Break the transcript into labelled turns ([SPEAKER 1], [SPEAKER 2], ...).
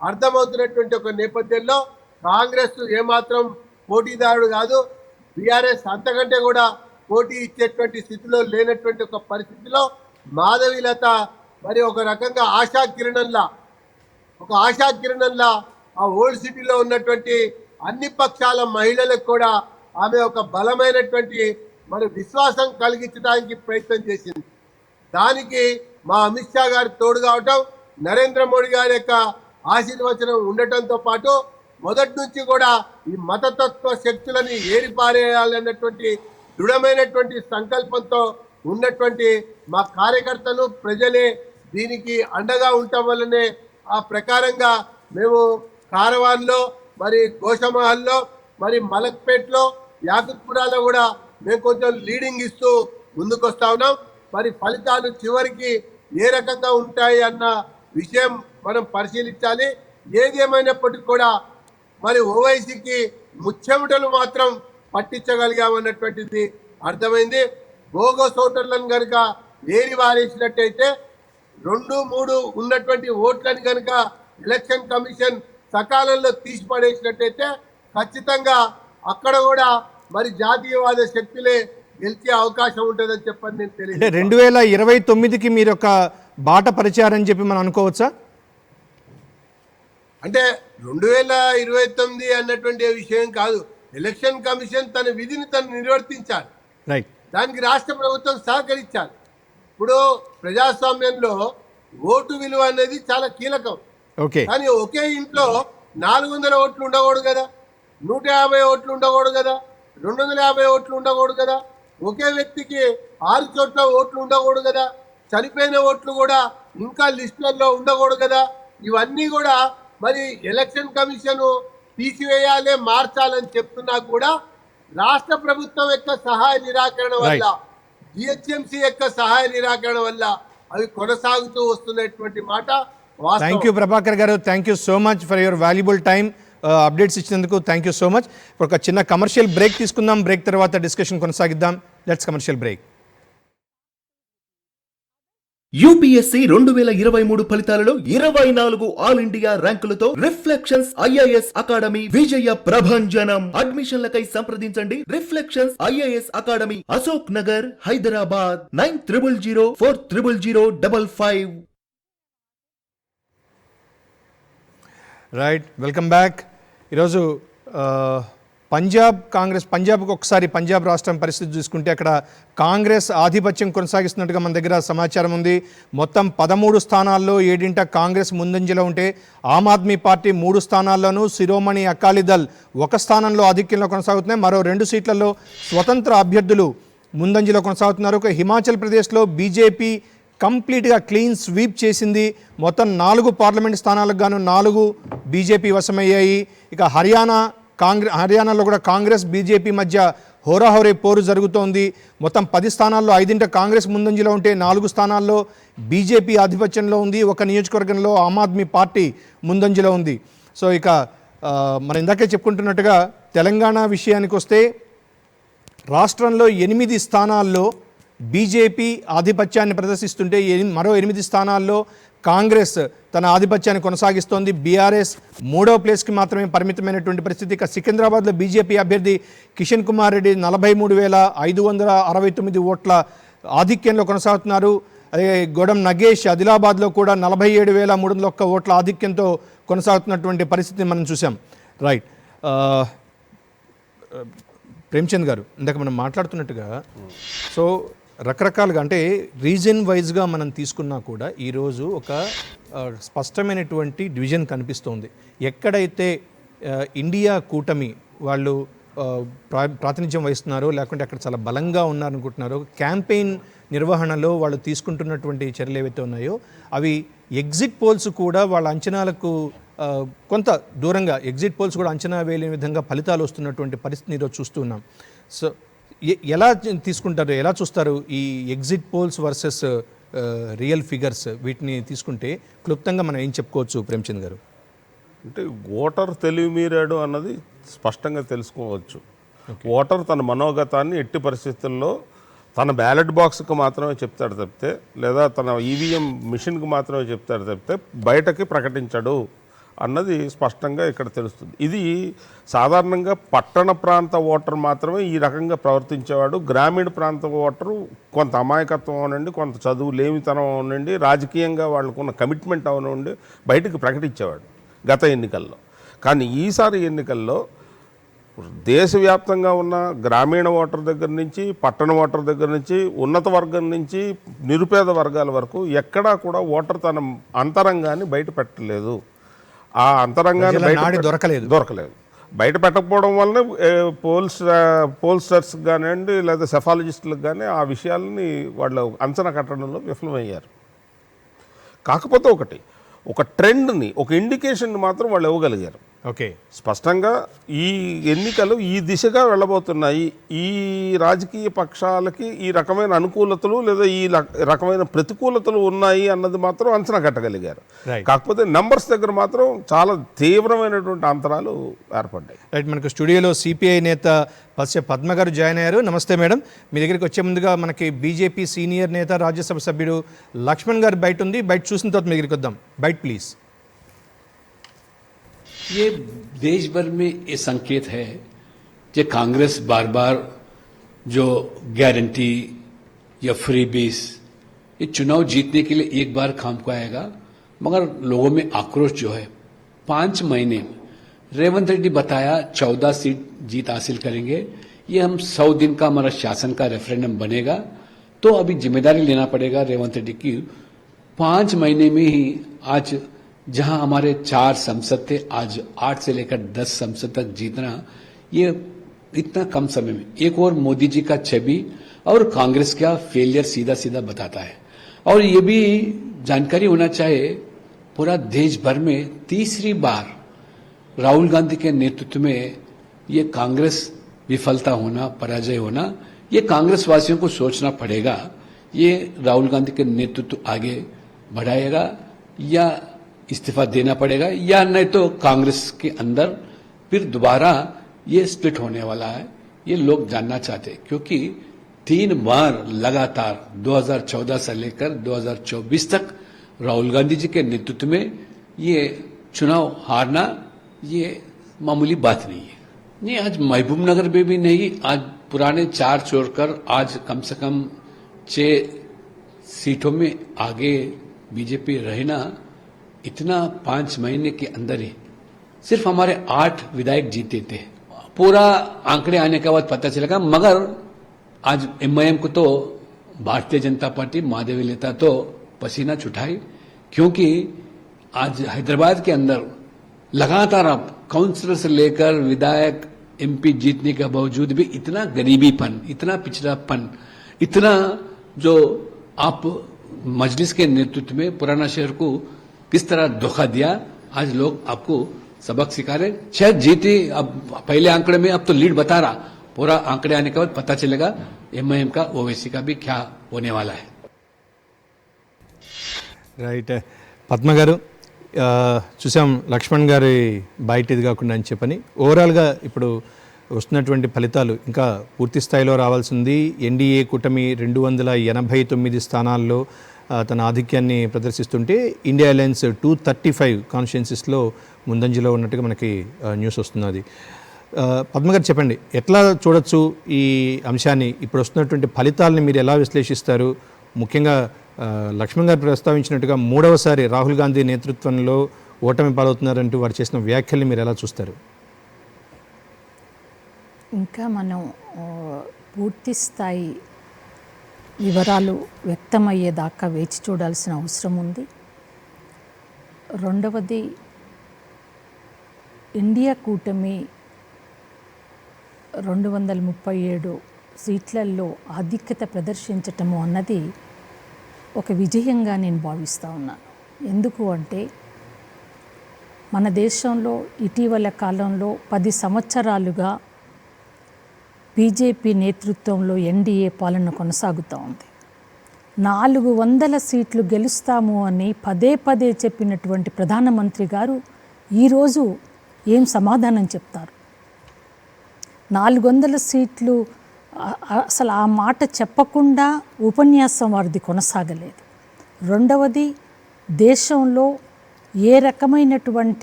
[SPEAKER 1] అర్థమవుతున్నటువంటి ఒక నేపథ్యంలో కాంగ్రెస్ ఏమాత్రం పోటీదారుడు కాదు బీఆర్ఎస్ అంతకంటే కూడా పోటీ ఇచ్చేటువంటి స్థితిలో లేనటువంటి ఒక పరిస్థితిలో మాధవీలత మరి ఒక రకంగా ఆశా కిరణంలా ఒక ఆశా కిరణంలా ఆ ఓల్డ్ సిటీలో ఉన్నటువంటి అన్ని పక్షాల మహిళలకు కూడా ఆమె ఒక బలమైనటువంటి మరి విశ్వాసం కలిగించడానికి ప్రయత్నం చేసింది. దానికి మా అమిత్ షా గారు తోడు కావటం నరేంద్ర మోడీ గారి యొక్క ఆశీర్వచనం ఉండటంతో పాటు మొదటి నుంచి కూడా ఈ మతతత్వ శక్తులని ఏరిపారేయాలన్నటువంటి దృఢమైనటువంటి సంకల్పంతో ఉన్నటువంటి మా కార్యకర్తలు ప్రజలే దీనికి అండగా ఉండటం వల్లనే ఆ ప్రకారంగా మేము కారవాన్లో మరి గోషమహల్లో మరి మలక్పేట్లో యాకుత్పురాలో కూడా మేము కొంచెం లీడింగ్ ఇస్తూ ముందుకు వస్తా ఉన్నాం. మరి ఫలితాలు చివరికి ఏ రకంగా ఉంటాయి అన్న విషయం మనం పరిశీలించాలి. ఏది ఏమైనప్పటికీ కూడా మరి ఓవైసీకి ముచ్చెమటలు మాత్రం పట్టించగలిగామన్నటువంటిది అర్థమైంది. బోగస్ ఓటర్లను కనుక ఏరి వారేసినట్టయితే రెండు మూడు ఉన్నటువంటి ఓట్లను కనుక ఎలక్షన్ కమిషన్ సకాలంలో తీసి పడేసినట్టయితే ఖచ్చితంగా అక్కడ కూడా మరి జాతీయవాద శక్తులే గెలిచే అవకాశం ఉంటుందని చెప్పని నేను తెలియదు
[SPEAKER 2] రెండు వేల ఇరవై తొమ్మిదికి మీరు ఒక బాట పరిచారని చెప్పి మనం అనుకోవచ్చా?
[SPEAKER 1] అంటే రెండు వేల ఇరవై తొమ్మిది అన్నటువంటి విషయం కాదు. ఎలక్షన్ కమిషన్ తన విధిని తను నిర్వర్తించాలి.
[SPEAKER 2] రైట్
[SPEAKER 1] దానికి రాష్ట్ర ప్రభుత్వం సహకరించాలి. ఇప్పుడు ప్రజాస్వామ్యంలో ఓటు విలువ అనేది చాలా కీలకం.
[SPEAKER 2] ఓకే
[SPEAKER 1] కానీ ఒకే ఇంట్లో నాలుగు వందల ఓట్లు ఉండకూడదు కదా. నూట యాభై ఓట్లు ఉండకూడదు కదా. రెండు వందల యాభై ఓట్లు ఉండకూడదు కదా. ఒకే వ్యక్తికి ఆరు చోట్ల ఓట్లు ఉండకూడదు కదా. చనిపోయిన ఓట్లు కూడా ఇంకా లిస్టులలో ఉండకూడదు కదా. ఇవన్నీ కూడా మరి ఎలక్షన్ కమిషన్ తీసివేయాలి మార్చాలని చెప్తున్నా కూడా రాష్ట్ర ప్రభుత్వం యొక్క సహాయ నిరాకరణ వల్ల జిహెచ్ఎంసీ యొక్క సహాయ నిరాకరణ వల్ల అవి కొనసాగుతూ వస్తున్నటువంటి మాట
[SPEAKER 2] thank you Prabhakar garu. Thank you so much for your valuable time updates ఇచ్చినందుకు థ్యాంక్ యూ సో మచ్ ఒక చిన్న కమర్షియల్ బ్రేక్ తీసుకుందాం. బ్రేక్ తర్వాత డిస్కషన్ కొనసాగిద్దాం. లెట్స్ కమర్షియల్ బ్రేక్
[SPEAKER 3] యూపీఎస్సీ రెండు వేల ఇరవై మూడు ఫలితాలలో ఇరవై నాలుగు ఆల్ ఇండియా ర్యాంకులతో రిఫ్లెక్షన్స్ ఐఏఎస్ అకాడమీ విజయ ప్రభంజనం. అడ్మిషన్లకై సంప్రదించండి. Reflections IAS academy Ashok Nagar Hyderabad. Nine triple zero four triple zero double five.
[SPEAKER 2] Right welcome back. ఈరోజు పంజాబ్ కాంగ్రెస్ పంజాబ్కి ఒకసారి పంజాబ్ రాష్ట్రం పరిస్థితి చూసుకుంటే అక్కడ కాంగ్రెస్ ఆధిపత్యం కొనసాగిస్తున్నట్టుగా మన దగ్గర సమాచారం ఉంది. మొత్తం పదమూడు స్థానాల్లో ఏడింట కాంగ్రెస్ ముందంజలో ఉంటే ఆమ్ ఆద్మీ పార్టీ మూడు స్థానాల్లోనూ శిరోమణి అకాలీదల్ ఒక స్థానంలో ఆధిక్యంలో కొనసాగుతున్నాయి. మరో రెండు సీట్లలో స్వతంత్ర అభ్యర్థులు ముందంజలో కొనసాగుతున్నారు. ఒక హిమాచల్ ప్రదేశ్లో బీజేపీ కంప్లీట్గా క్లీన్ స్వీప్ చేసింది. మొత్తం నాలుగు పార్లమెంట్ స్థానాలకు గాను నాలుగు బీజేపీ వశమయ్యాయి. ఇక హర్యానా కాంగ్రెస్ హర్యానాలో కూడా కాంగ్రెస్ బీజేపీ మధ్య హోరాహోరే పోరు జరుగుతోంది. మొత్తం పది స్థానాల్లో ఐదింట కాంగ్రెస్ ముందంజలో ఉంటే నాలుగు స్థానాల్లో బీజేపీ ఆధిపత్యంలో ఉంది. ఒక నియోజకవర్గంలో ఆమ్ ఆద్మీ పార్టీ ముందంజలో ఉంది. సో ఇక మనం ఇందాకే చెప్పుకుంటున్నట్టుగా తెలంగాణ విషయానికి వస్తే రాష్ట్రంలో ఎనిమిది స్థానాల్లో బీజేపీ ఆధిపత్యాన్ని ప్రదర్శిస్తుంటే మరో ఎనిమిది స్థానాల్లో కాంగ్రెస్ తన ఆధిపత్యాన్ని కొనసాగిస్తోంది. బీఆర్ఎస్ మూడో ప్లేస్కి మాత్రమే పరిమితమైనటువంటి పరిస్థితి. ఇక సికింద్రాబాద్లో బీజేపీ అభ్యర్థి కిషన్ కుమార్ రెడ్డి నలభై మూడు వేల ఐదు వందల అరవై తొమ్మిది ఓట్ల ఆధిక్యంలో కొనసాగుతున్నారు. అదే గొడం నగేష్ ఆదిలాబాద్లో కూడా నలభై ఏడు వేల మూడు వందల ఒక్క ఓట్ల ఆధిక్యంతో కొనసాగుతున్నటువంటి పరిస్థితిని మనం చూసాం రైట్. ప్రేమ్చంద్ గారు ఇందాక మనం మాట్లాడుతున్నట్టుగా సో రకరకాలుగా అంటే రీజన్ వైజ్గా మనం తీసుకున్నా కూడా ఈరోజు ఒక స్పష్టమైనటువంటి డివిజన్ కనిపిస్తోంది. ఎక్కడైతే ఇండియా కూటమి వాళ్ళు ప్రాతినిధ్యం వహిస్తున్నారో లేకుంటే అక్కడ చాలా బలంగా ఉన్నారనుకుంటున్నారో క్యాంపెయిన్ నిర్వహణలో వాళ్ళు తీసుకుంటున్నటువంటి చర్యలు ఏవైతే ఉన్నాయో అవి ఎగ్జిట్ పోల్స్ కూడా వాళ్ళ అంచనాలకు కొంత దూరంగా ఎగ్జిట్ పోల్స్ కూడా అంచనా వేయలేని విధంగా ఫలితాలు వస్తున్నటువంటి పరిస్థితిని ఈరోజు చూస్తున్నాం సో ఎలా తీసుకుంటారు? ఎలా చూస్తారు? ఈ exit polls versus real figures వీటిని తీసుకుంటే క్లుప్తంగా మనం ఏం చెప్పుకోవచ్చు ప్రేమ్చంద్ గారు?
[SPEAKER 4] అంటే ఓటర్ తెలివి మీరాడు అన్నది స్పష్టంగా తెలుసుకోవచ్చు. ఓటర్ తన మనోగతాన్ని ఎట్టి పరిస్థితుల్లో తన బ్యాలెట్ బాక్స్కి మాత్రమే చెప్తాడు తప్పితే లేదా తన ఈవీఎం మిషన్కి మాత్రమే చెప్తాడు తప్పితే బయటకి ప్రకటించడు. అన్నది స్పష్టంగా ఇక్కడ తెలుస్తుంది. ఇది సాధారణంగా పట్టణ ప్రాంత ఓటర్ మాత్రమే ఈ రకంగా ప్రవర్తించేవాడు. గ్రామీణ ప్రాంత ఓటరు కొంత అమాయకత్వం అవునండి కొంత చదువు లేమితనం అవునండి రాజకీయంగా వాళ్ళకున్న కమిట్మెంట్ అవునండి బయటకు ప్రకటించేవాడు గత ఎన్నికల్లో. కానీ ఈసారి ఎన్నికల్లో దేశవ్యాప్తంగా ఉన్న గ్రామీణ ఓటర్ దగ్గర నుంచి పట్టణ ఓటర్ దగ్గర నుంచి ఉన్నత వర్గం నుంచి నిరుపేద వర్గాల వరకు ఎక్కడా కూడా ఓటర్ తన అంతరంగాన్ని బయట పెట్టలేదు. ఆ అంతరంగాన్ని
[SPEAKER 2] దొరకలేదు.
[SPEAKER 4] దొరకలేదు. బయట పెట్టకపోవడం వలన పోల్స్ పోల్స్టర్స్ కానివ్వండి లేదా సెఫాలజిస్టులకు కానీ ఆ విషయాలని వాళ్ళు అంచనా కట్టడంలో విఫలమయ్యారు. కాకపోతే ఒకటి ఒక ట్రెండ్ని ఒక ఇండికేషన్ మాత్రం వాళ్ళు ఇవ్వగలిగారు.
[SPEAKER 2] ఓకే.
[SPEAKER 4] స్పష్టంగా ఈ ఎన్నికలు ఈ దిశగా వెళ్ళబోతున్నాయి. ఈ రాజకీయ పక్షాలకి ఈ రకమైన అనుకూలతలు లేదా ఈ రకమైన ప్రతికూలతలు ఉన్నాయి అన్నది మాత్రం అంచనా కట్టగలిగారు. కాకపోతే నంబర్స్ దగ్గర మాత్రం చాలా తీవ్రమైనటువంటి అంతరాలు ఏర్పడ్డాయి.
[SPEAKER 2] రైట్ మనకు స్టూడియోలో సిపిఐ నేత పస్య పద్మ గారు జాయిన్ అయ్యారు. నమస్తే మేడం. మీ దగ్గరికి వచ్చే ముందుగా మనకి బీజేపీ సీనియర్ నేత రాజ్యసభ సభ్యుడు లక్ష్మణ్ గారు బయట ఉంది. బయట చూసిన తర్వాత మీ దగ్గరికి వద్దాం. బయట ప్లీజ్.
[SPEAKER 5] ये देश भर में ये संकेत है कि कांग्रेस बार बार जो गारंटी या फ्री बेस ये चुनाव जीतने के लिए एक बार काम को आएगा, मगर लोगों में आक्रोश जो है, पाँच महीने में। रेवंत रेड्डी बताया चौदह सीट जीत हासिल करेंगे, ये हम सौ दिन का हमारा शासन का रेफरेंडम बनेगा तो अभी ज़िम्मेदारी लेना पड़ेगा रेवंत रेड्डी की। पाँच महीने में ही आज जहाँ हमारे चार संसद थे, आज आठ से लेकर दस संसद तक जीतना, ये इतना कम समय में। एक और मोदी जी का छवि और कांग्रेस का फेलियर सीधा सीधा बताता है। और ये भी जानकारी होना चाहिए, पूरा देश भर में तीसरी बार राहुल गांधी के नेतृत्व में ये कांग्रेस विफलता होना, पराजय होना, ये कांग्रेस वासियों को सोचना पड़ेगा, ये राहुल गांधी के नेतृत्व आगे बढ़ाएगा या इस्तीफा देना पड़ेगा, या नहीं तो कांग्रेस के अंदर फिर दोबारा ये स्प्लिट होने वाला है। ये लोग जानना चाहते क्योंकि तीन बार लगातार 2014 से लेकर 2024 तक राहुल गांधी जी के नेतृत्व में ये चुनाव हारना, ये मामूली बात नहीं है। नहीं, आज महबूब नगर में भी नहीं, आज पुराने चार छोड़कर आज कम से कम छह सीटों में आगे बीजेपी रहना इतना पाँच महीने के अंदर ही सिर्फ़ हमारे आठ विधायक जीते थे। पूरा आंकड़े आने के बाद पता चलेगा मगर आज एमआईएम को तो भारतीय जनता पार्टी महादेवी नेता तो पसीना छुटाई, क्योंकि आज हैदराबाद के अंदर लगातार अब काउंसलर से लेकर विधायक एमपी जीतने के बावजूद भी इतना गरीबीपन, इतना पिछड़ापन, इतना जो आप मजलिस के नेतृत्व में पुराना शहर को किस तरह धोखा दिया आज लोग आपको सबक सिखा रहे शायद जीती अब पहले आंकड़े में अब तो लीड बता रहा पूरा आंकड़े आने के बाद पता चलेगा एमआईएम का ओवैसी का भी क्या होने वाला है
[SPEAKER 2] రైట్ పద్మ గారు ఆ, చూసాం లక్ష్మణ్ గారి బయట ఇది కాకుండా అని చెప్పని ఓవరాల్గా ఇప్పుడు వస్తున్నటువంటి ఫలితాలు ఇంకా పూర్తి స్థాయిలో రావాల్సింది ఎన్డీఏ కూటమి రెండు వందల ఎనభై తొమ్మిది స్థానాల్లో ఆ, తన ఆధిక్యాన్ని ప్రదర్శిస్తుంటే India alliance two thirty five కాన్స్టిట్యున్సీస్లో ముందంజలో ఉన్నట్టుగా మనకి న్యూస్ వస్తున్నది. పద్మగారు పద్మ చెప్పండి ఎట్లా చూడొచ్చు ఈ అంశాన్ని? ఇప్పుడు వస్తున్నటువంటి ఫలితాలని మీరు ఎలా విశ్లేషిస్తారు? ముఖ్యంగా లక్ష్మణ్ గారు ప్రస్తావించినట్టుగా మూడవసారి రాహుల్ గాంధీ నేతృత్వంలో ఓటమి పాలవుతున్నారంటూ వారు చేసిన వ్యాఖ్యల్ని మీరు ఎలా చూస్తారు?
[SPEAKER 6] ఇంకా మనం పూర్తి స్థాయి వివరాలు వ్యక్తమయ్యేదాకా వేచి చూడాల్సిన అవసరం ఉంది. రెండవది ఇండియా కూటమి రెండు వందల ముప్పై ఏడు సీట్లలో ఆధిక్యత ప్రదర్శించటము అన్నది ఒక విజయంగా నేను భావిస్తూ ఉన్నాను ఎందుకు అంటే మన దేశంలో ఇటీవల కాలంలో పది సంవత్సరాలుగా బీజేపీ నేతృత్వంలో ఎన్డీఏ పాలన కొనసాగుతూ ఉంది. నాలుగు వందల సీట్లు గెలుస్తాము అని పదే పదే చెప్పినటువంటి ప్రధానమంత్రి గారు ఈరోజు ఏం సమాధానం చెప్తారు? నాలుగు వందల సీట్లు అసలు ఆ మాట చెప్పకుండా ఉపన్యాసం వారిది కొనసాగలేదు. రెండవది దేశంలో ఏ రకమైనటువంటి